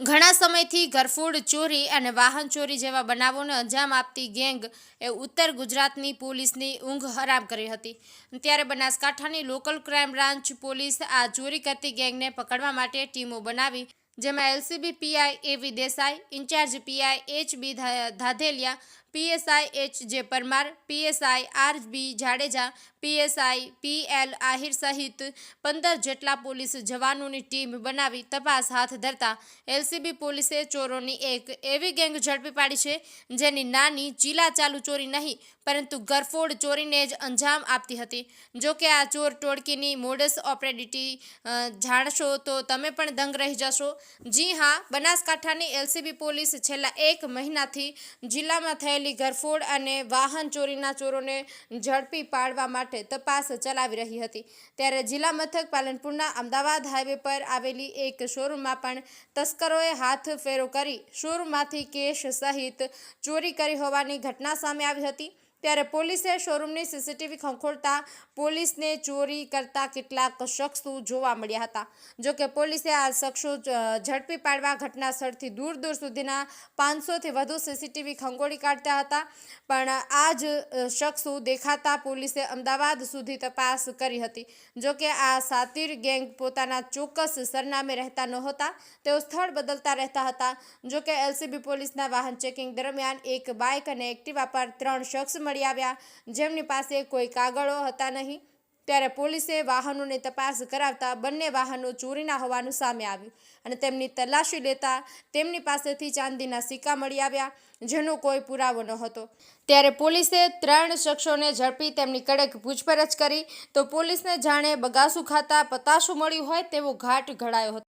ઘણા સમયથી ઘરફોડ ચોરી અને વાહન ચોરી જેવા બનાવોને અંજામ આપતી ગેંગ એ ઉત્તર ગુજરાતની પોલીસની ઊંઘ હરામ કરી હતી. ત્યારે બનાસકાંઠાની લોકલ ક્રાઇમ બ્રાન્ચ પોલીસ આ ચોરી કરતી ગેંગને પકડવા માટે ટીમો બનાવી, જેમાં LCB PI A V Desai, incharge PI H B Dhadheliya PSI H J Parmar PSI R B Jadeja, PSI P L Ahir સહિત પંદર જેટલા પોલીસ જવાનોની ટીમ બનાવી તપાસ હાથ ધરતા એલસીબી પોલીસે ચોરોની એક એવી ગેંગ ઝડપી પાડી છે, જેની નાની ચીલા ચાલુ ચોરી નહીં, પરંતુ ગરફોડ ચોરીને જ અંજામ આપતી હતી. જો કે આ ચોર ટોળકીની મોડસ ઓપરેડિટી જાણશો તો તમે પણ દંગ રહી જશો. જી હા, બનાસકાંઠાની એલસીબી પોલીસ છેલ્લા એક મહિનાથી જિલ્લામાં થયેલી ગરફોડ અને વાહન ચોરીના ચોરોને ઝડપી પાડવા માટે તપાસ ચલાવી રહી હતી. ત્યારે જિલ્લા મથક પાલનપુરના અમદાવાદ હાઈવે પર આવેલી એક શોરૂમમાં પણ તસ્કરોએ હાથ ફેરો કરી શોરૂમમાંથી કેશ સહિત ચોરી કરી હોવાની ઘટના સામે આવી હતી. ત્યારે પોલીસે શોરૂમની સીસીટીવી ખંખોળતા પોલીસને ચોરી કરતા કેટલાક શખ્સો જોવા મળ્યા હતા. જોકે પોલીસે આ શખ્સો ઝડપી પાડવા ઘટના સ્થળથી દૂર દૂર સુધીના પાંચસોથી વધુ સીસીટીવી ખંગોળી કાઢતા હતા. પણ આ જ શખ્સો દેખાતા પોલીસે અમદાવાદ સુધી તપાસ કરી હતી. જોકે આ સાતીર ગેંગ પોતાના ચોક્કસ સરનામે રહેતા નહોતા, તેઓ સ્થળ બદલતા રહેતા હતા. જોકે એલસીબી પોલીસના વાહન ચેકિંગ દરમિયાન એક બાઇક અને એક્ટિવા પર ત્રણ શખ્સ મળી આવ્યા. જેમની પાસે કોઈ કાગળો હતા નહીં. ત્યારે પોલીસે વાહનોની તપાસ કરાવતા બંને વાહનો ચોરીના હોવાનું સામે આવ્યું અને તેમની તલાશી લેતા તેમની પાસેથી ચાંદીના સિક્કા મળી આવ્યા, જેનો કોઈ પુરાવો ન હતો ત્યારે પોલીસે ત્રણ શખ્સોને ઝડપી તેમની કડક પૂછપરછ કરી. તો પોલીસને જાણે બગાસું ખાતા પતાશું મળ્યું હોય તેવો ઘાટ ઘડાયો હતો.